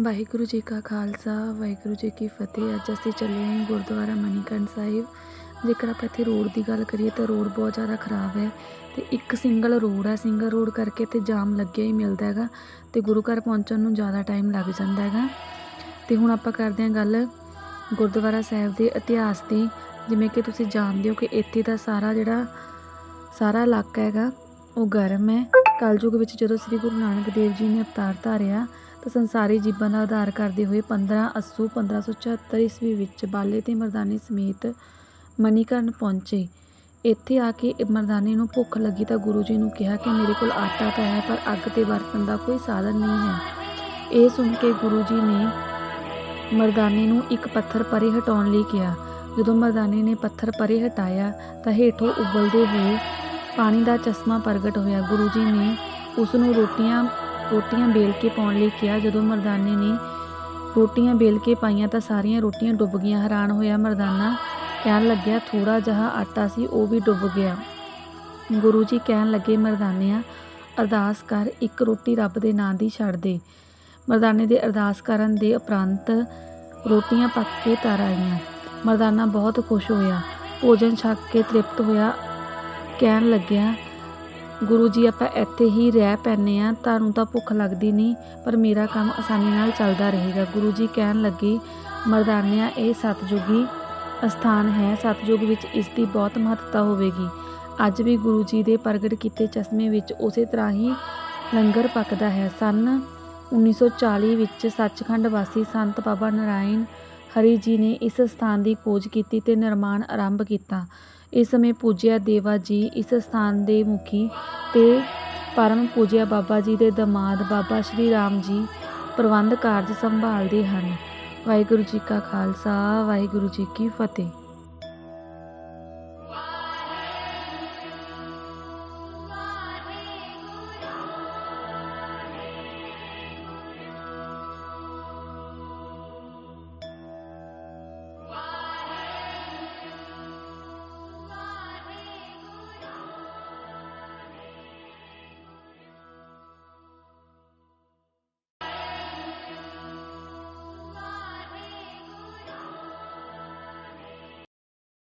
ਵਾਹਿਗੁਰੂ ਜੀ ਕਾ ਖਾਲਸਾ, ਵਾਹਿਗੁਰੂ ਜੀ ਕੀ ਫਤਿਹ। ਅੱਜ ਅਸੀਂ ਚੱਲੇ ਹਾਂ ਗੁਰਦੁਆਰਾ ਮਨੀਕਰਨ ਸਾਹਿਬ। ਜੇਕਰ ਆਪਾਂ ਇੱਥੇ ਰੋਡ ਦੀ ਗੱਲ ਕਰੀਏ ਤਾਂ ਰੋਡ ਬਹੁਤ ਜ਼ਿਆਦਾ ਖਰਾਬ ਹੈ ਤੇ ਇੱਕ ਸਿੰਗਲ ਰੋਡ ਹੈ। ਸਿੰਗਲ ਰੋਡ ਕਰਕੇ ਇੱਥੇ ਜਾਮ ਲੱਗਿਆ ਹੀ ਮਿਲਦਾ ਹੈਗਾ ਤੇ ਗੁਰੂ ਘਰ ਪਹੁੰਚਣ ਨੂੰ ਜ਼ਿਆਦਾ ਟਾਈਮ ਲੱਗ ਜਾਂਦਾ ਹੈਗਾ। ਤੇ ਹੁਣ ਆਪਾਂ ਕਰਦੇ ਹਾਂ ਗੱਲ ਗੁਰਦੁਆਰਾ ਸਾਹਿਬ ਦੇ ਇਤਿਹਾਸ ਦੀ। ਜਿਵੇਂ ਕਿ ਤੁਸੀਂ ਜਾਣਦੇ ਹੋ ਕਿ ਇੱਥੇ ਦਾ ਸਾਰਾ ਜਿਹੜਾ ਸਾਰਾ ਇਲਾਕਾ ਹੈਗਾ, ਉਹ ਗਰਮ ਹੈ। ਕਲਯੁਗ ਵਿੱਚ ਜਦੋਂ ਸ੍ਰੀ ਗੁਰੂ ਨਾਨਕ ਦੇਵ ਜੀ ਨੇ ਅਵਤਾਰ ਧਾਰਿਆ ਤਾਂ ਸੰਸਾਰੀ ਜੀਵਨ ਦਾ ਆਧਾਰ ਕਰਦੇ ਹੋਏ 15 ਅੱਸੂ 1574 ਈਸਵੀ ਵਿੱਚ ਬਾਲੇ ਤੇ ਮਰਦਾਨੀ ਸਮੇਤ ਮਨੀਕਰਨ ਪਹੁੰਚੇ। ਇੱਥੇ ਆ ਕੇ ਮਰਦਾਨੇ ਨੂੰ ਭੁੱਖ ਲੱਗੀ ਤਾਂ ਗੁਰੂ ਜੀ ਨੂੰ ਕਿਹਾ ਕਿ ਮੇਰੇ ਕੋਲ ਆਟਾ ਤਾਂ ਹੈ, ਪਰ ਅੱਗ ਤੇ ਵਰਤਣ ਦਾ ਕੋਈ ਸਾਧਨ ਨਹੀਂ ਹੈ। ਇਹ ਸੁਣ ਕੇ ਗੁਰੂ ਜੀ ਨੇ ਮਰਦਾਨੇ ਨੂੰ ਇੱਕ ਪੱਥਰ ਪਰੇ ਹਟਾਉਣ ਲਈ ਕਿਹਾ। ਜਦੋਂ ਮਰਦਾਨੇ ਨੇ ਪੱਥਰ ਪਰੇ ਹਟਾਇਆ ਤਾਂ ਹੇਠੋਂ ਉਬਲਦੇ ਹੋਏ ਪਾਣੀ ਦਾ ਚਸ਼ਮਾ ਪ੍ਰਗਟ ਹੋਇਆ। ਗੁਰੂ ਜੀ ਨੇ ਉਸ ਨੂੰ ਰੋਟੀਆਂ ਰੋਟੀਆਂ ਬੇਲ ਕੇ ਪਾਉਣ ਲਈ ਕਿਹਾ। ਜਦੋਂ ਮਰਦਾਨੇ ਨੇ ਰੋਟੀਆਂ ਬੇਲ ਕੇ ਪਾਈਆਂ ਤਾਂ ਸਾਰੀਆਂ ਰੋਟੀਆਂ ਡੁੱਬ ਗਈਆਂ। ਹੈਰਾਨ ਹੋਇਆ ਮਰਦਾਨਾ, ਕਹਿਣ ਲੱਗਿਆ ਥੋੜਾ ਜਿਹਾ ਆਟਾ ਸੀ, ਉਹ ਵੀ ਡੁੱਬ ਗਿਆ। ਗੁਰੂ ਜੀ ਕਹਿਣ ਲੱਗੇ, ਮਰਦਾਨਿਆਂ, ਅਰਦਾਸ ਕਰ, ਇੱਕ ਰੋਟੀ ਰੱਬ ਦੇ ਨਾਂ ਦੀ ਛੱਡ ਦੇ। ਮਰਦਾਨੇ ਦੇ ਅਰਦਾਸ ਕਰਨ ਦੇ ਉਪਰੰਤ ਰੋਟੀਆਂ ਪੱਕ ਕੇ ਤਰ ਆਈਆਂ। ਮਰਦਾਨਾ ਬਹੁਤ ਖੁਸ਼ ਹੋਇਆ। ਭੋਜਨ ਛਕ ਕੇ ਤ੍ਰਿਪਤ ਹੋਇਆ। ਕਹਿਣ ਲੱਗਿਆ ਗੁਰੂ ਜੀ, ਆਪਾਂ ਇੱਥੇ ਹੀ ਰਹਿ ਪੈਨੇ ਆ ਤੁਹਾਨੂੰ ਤਾਂ ਭੁੱਖ ਲੱਗਦੀ ਨਹੀਂ, ਪਰ ਮੇਰਾ ਕੰਮ ਆਸਾਨੀ ਨਾਲ ਚੱਲਦਾ ਰਹੇਗਾ। ਗੁਰੂ ਜੀ ਕਹਿਣ ਲੱਗੇ, ਮਰਦਾਨਿਆ, ਇਹ ਸਤਜੁਗੀ ਅਸਥਾਨ ਹੈ। ਸਤਜੁਗ ਵਿੱਚ ਇਸ ਦੀ ਬਹੁਤ ਮਹੱਤਤਾ ਹੋਵੇਗੀ। ਅੱਜ ਵੀ ਗੁਰੂ ਜੀ ਦੇ ਪ੍ਰਗਟ ਕੀਤੇ ਚਸ਼ਮੇ ਵਿੱਚ ਉਸੇ ਤਰ੍ਹਾਂ ਹੀ ਲੰਗਰ ਪੱਕਦਾ ਹੈ। ਸਨ 1940 ਵਿੱਚ ਸੱਚਖੰਡ ਵਾਸੀ ਸੰਤ ਬਾਬਾ ਨਾਰਾਇਣ ਹਰੀ ਜੀ ਨੇ ਇਸ ਸਥਾਨ ਦੀ ਖੋਜ ਕੀਤੀ ਤੇ ਨਿਰਮਾਣ ਆਰੰਭ ਕੀਤਾ। ਇਸ ਸਮੇਂ ਪੂਜਿਆ ਦੇਵਾ ਜੀ ਇਸ ਸਥਾਨ ਦੇ ਮੁਖੀ ਅਤੇ ਪਰਮ ਪੂਜਿਆ ਬਾਬਾ ਜੀ ਦੇ ਦਮਾਦ ਬਾਬਾ ਸ਼੍ਰੀ ਰਾਮ ਜੀ ਪ੍ਰਬੰਧ ਕਾਰਜ ਸੰਭਾਲਦੇ ਹਨ। ਵਾਹਿਗੁਰੂ ਜੀ ਕਾ ਖਾਲਸਾ, ਵਾਹਿਗੁਰੂ ਜੀ ਕੀ ਫਤਿਹ।